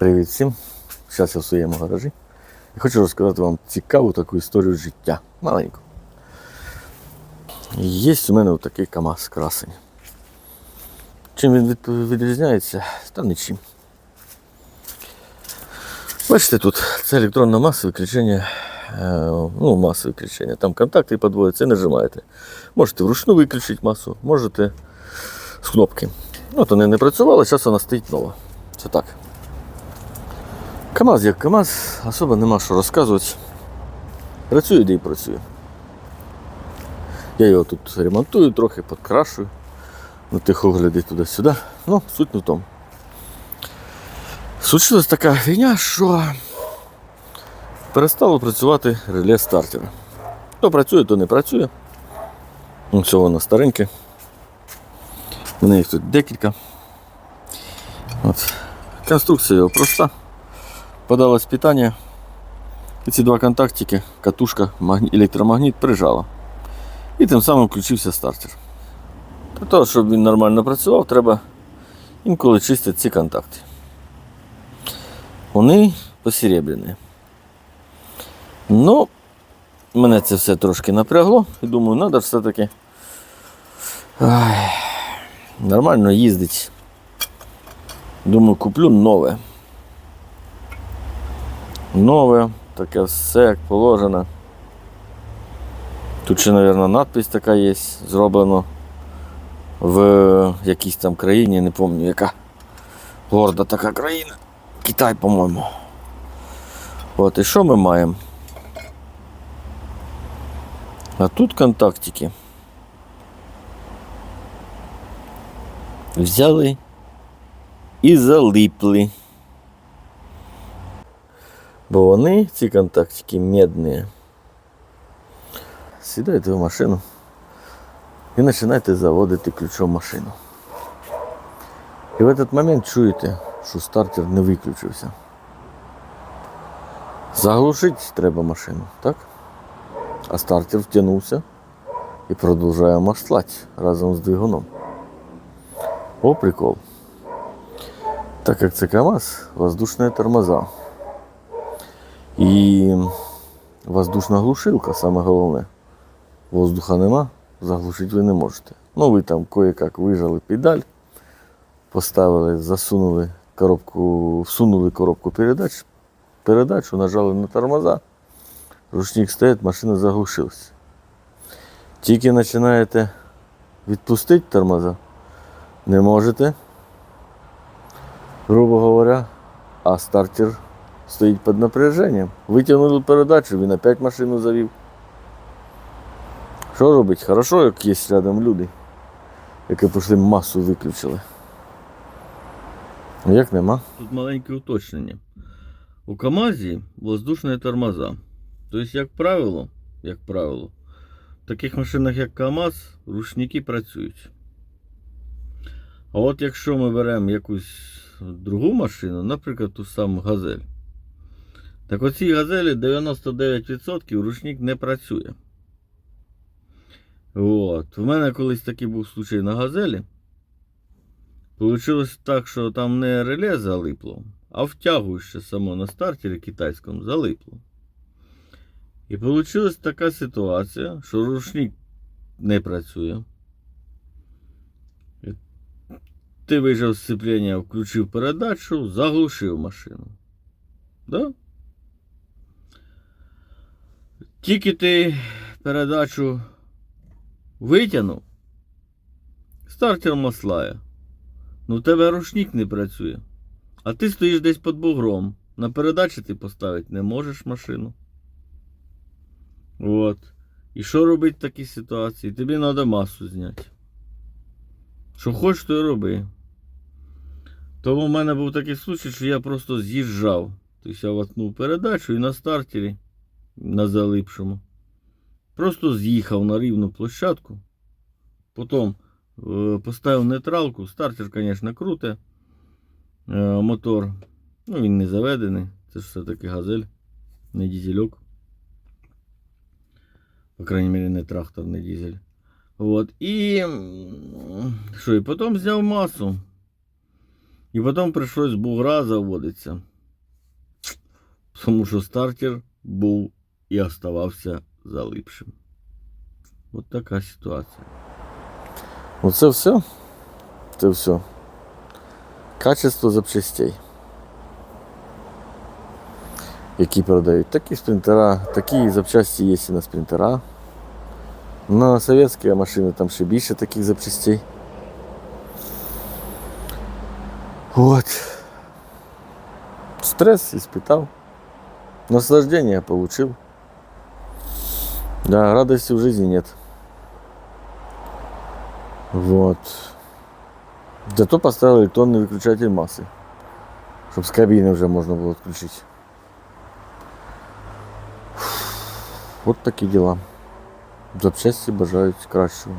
Привіт всім! Зараз я в своєму гаражі. І хочу розказати вам цікаву таку історію життя. Маленьку. Є у мене отакий КАМАЗ красень. Чим він відрізняється? Та нічим. Бачите, тут це електронне масове кричення. Ну, масове кричення. Там контакти подвоюються, нажимаєте. Можете вручну виключити масу, можете з кнопки. От вони не працювали, зараз вона стоїть нова. Це так. КАМАЗ як КАМАЗ, особо нема що розказувати. Працює, де і працює. Я його тут ремонтую, трохи підкрашую. На тих огляди туди-сюди. Ну, суть не в тому. Случилась така фігня, що перестало працювати реле стартера. То працює, то не працює. Ну, Все воно стареньке. У мене їх тут декілька. От. Конструкція його проста. Подалось питання. І ці два контактики, катушка, магні- електромагніт прижала. І тим самим включився стартер. Для того, щоб він нормально працював, треба інколи чистити ці контакти. Вони посеребряні. Ну, мене це все трошки напрягло і думаю, треба все-таки нормально їздити. Думаю, куплю нове. Нове, таке все як положено. Тут ще, мабуть, надпись така є, зроблено в якійсь там країні, не пам'ятаю яка. Горда така країна. Китай, по-моєму. От, і що ми маємо? А тут контактики. Взяли і залипли. Бо вони, ці контактики, медні. Сідайте в машину і починаєте заводити ключом машину. І в цей момент чуєте, що стартер не виключився. Заглушити треба машину, так? А стартер втягнувся і продовжує маслати разом з двигуном. О, прикол. Так як це КАМАЗ, воздушні тормоза. І воздушна глушилка, саме головне. Воздуха нема, заглушити ви не можете. Ну, ви там кое-як вижали педаль, поставили, засунули коробку, всунули коробку передач, передачу, нажали на тормоза, ручник стоїть, машина заглушилась. Тільки починаєте відпустити тормоза, не можете, грубо говоря, а стартер стоїть під напряженням. Витягнули передачу, він опять машину завів. Що робить? Хорошо, як є рядом люди, які пішли масу виключили. Як нема? Тут маленьке уточнення. У КАМАЗі воздушні тормоза. Тобто, як правило, як правило, в таких машинах, як КАМАЗ, ручники працюють. А от якщо ми беремо якусь другу машину, наприклад, ту саму газель, так оцій газелі 99% ручник не працює. От. У мене колись такий був случай на газелі. Получилось так, що там не реле залипло, а втягуюче само на стартері китайському залипло. І вийшла така ситуація, що рушник не працює. Ти вийшов з сцеплення, включив передачу, заглушив машину. Да? Тільки ти передачу витягнув, стартер маслає. Ну, в тебе рушник не працює. А ти стоїш десь під бугром. На передачі ти поставити не можеш машину. От. І що робити в такій ситуації? Тобі треба масу зняти. Що хочеш, то й роби. Тому в мене був такий случай, що я просто з'їжджав. Тобто я воткнув передачу і на стартері, на залипшому. Просто з'їхав на рівну площадку. Потім Е, Поставив нейтралку, стартер, звісно, круте. Е, Мотор, ну він не заведений, це ж все-таки газель, не дізельок. По крайній мірі, не трактор, не дізель. От. І що, і потім зняв масу. І потім прийшлось бугра заводитися. Тому що стартер був і оставався залипшим. От така ситуація. Ну це все. Це все. Качество запчастей. Які продають. Такі спринтера, такі запчасті є і на спринтера. На совєтські машини там ще більше таких запчастей. От. Стресс испытал. Наслаждение получил. Да, радости в жизни нет. Вот. Зато поставил электронный выключатель массы. Чтобы с кабины уже можно было отключить. Вот такие дела. Запчасти бажають кращого.